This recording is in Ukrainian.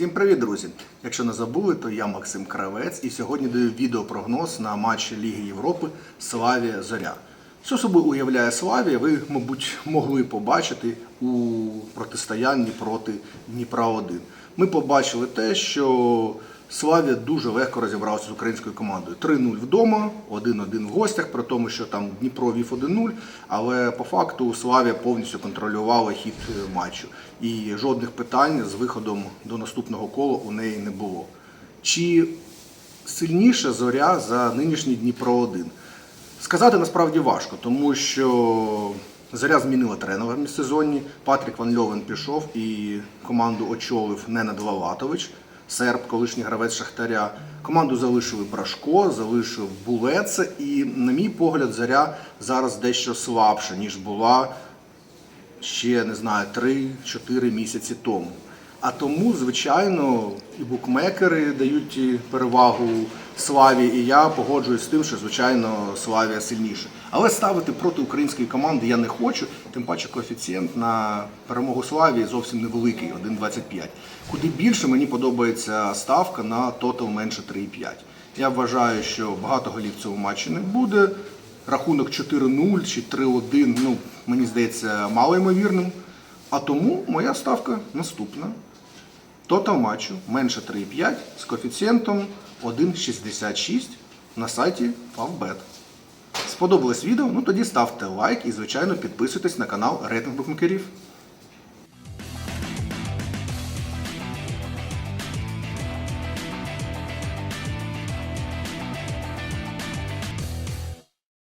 Всім привіт, друзі! Якщо не забули, то я Максим Кравець і сьогодні даю відеопрогноз на матчі Ліги Європи Славія Зоря. Що собою уявляє Славія, ви, мабуть, могли побачити у протистоянні проти Дніпра 1. Ми побачили те, що Славія дуже легко розібрався з українською командою. 3-0 вдома, 1-1 в гостях, при тому, що там Дніпро вів 1-0, але по факту Славія повністю контролювала хід е, матчу. І жодних питань з виходом до наступного кола у неї не було. Чи сильніша зоря за нинішній Дніпро 1? Сказати насправді важко, тому що Заря змінила тренера в міжсезонні. Патрік Ван Льовен пішов і команду очолив Ненад Лаватович, серб, колишній гравець Шахтаря. Команду залишили Брашко, залишив Булеце, і, на мій погляд, заря зараз дещо слабша, ніж була ще не знаю 3-4 місяці тому. А тому, звичайно, і букмекери дають перевагу Славі, і я погоджуюсь з тим, що звичайно Славія сильніше. Але ставити проти української команди я не хочу. Тим паче коефіцієнт на перемогу Славії зовсім невеликий 1,25. Куди більше мені подобається ставка на тотал менше 3,5. Я вважаю, що багато голів в цьому матчі не буде. Рахунок 4-0 чи 3-1, ну мені здається, малоймовірним. А тому моя ставка наступна. Тотал матчу менше 3,5 з коефіцієнтом 1,66 на сайті Favbet. Сподобалось відео? Ну тоді ставте лайк і, звичайно, підписуйтесь на канал Рейтинг букмекерів.